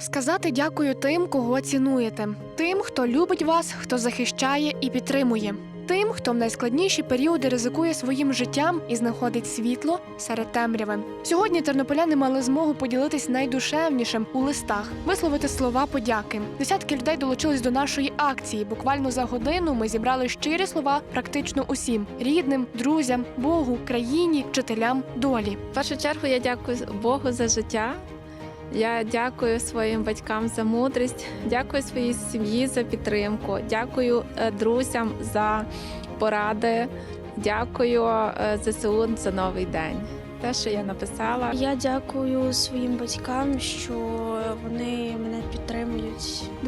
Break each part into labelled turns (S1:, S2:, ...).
S1: Сказати дякую тим, кого цінуєте, тим, хто любить вас, хто захищає і підтримує, тим, хто в найскладніші періоди ризикує своїм життям і знаходить світло серед темряви. Сьогодні тернополяни мали змогу поділитись найдушевнішим у листах, висловити слова подяки. Десятки людей долучились до нашої акції. Буквально за годину ми зібрали щирі слова практично усім рідним, друзям, Богу, країні, вчителям, долі.
S2: В першу чергу я дякую Богу за життя. Я дякую своїм батькам за мудрість, дякую своїй сім'ї за підтримку, дякую е, друзям за поради, дякую е, ЗСУ за новий день. Те, що я написала,
S3: Я дякую своїм батькам, що вони.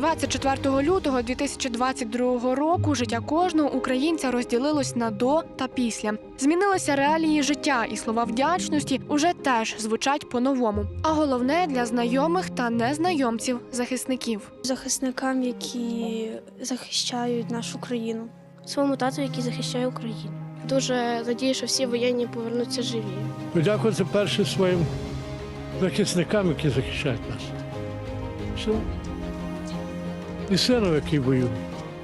S1: 24 лютого 2022 року життя кожного українця розділилось на до та після. Змінилися реалії життя, і слова вдячності уже теж звучать по-новому. А головне для знайомих та незнайомців захисників.
S3: Захисникам, які захищають нашу країну. Своєму тату, який захищає Україну. Дуже надію, що всі воєнні повернуться живі.
S4: Подякувати перше своїм захисникам, які захищають нас. Все. Сину, який воює.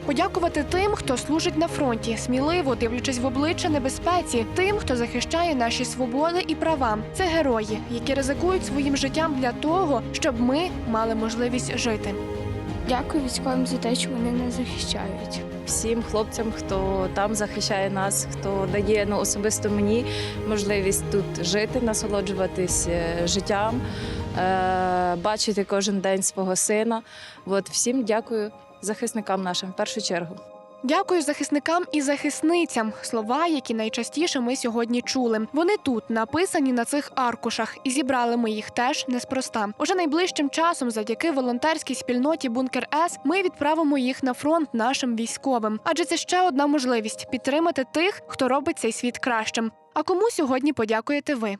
S1: Подякувати тим, хто служить на фронті, сміливо дивлячись в обличчя небезпеці, тим, хто захищає наші свободи і права. Це герої, які ризикують своїм життям для того, щоб ми мали можливість жити.
S3: Дякую військовим за те, що вони нас захищають.
S5: всім хлопцям, хто там захищає нас, хто дає ну, особисто мені можливість тут жити, насолоджуватись е, життям, е- бачити кожен день свого сина. От всім дякую захисникам нашим в першу чергу.
S1: Дякую захисникам і захисницям. Слова, які найчастіше ми сьогодні чули. Вони тут написані на цих аркушах, і зібрали ми їх теж неспроста. Уже найближчим часом, завдяки волонтерській спільноті Бункер С, ми відправимо їх на фронт нашим військовим. Адже це ще одна можливість підтримати тих, хто робить цей світ кращим. А кому сьогодні подякуєте ви?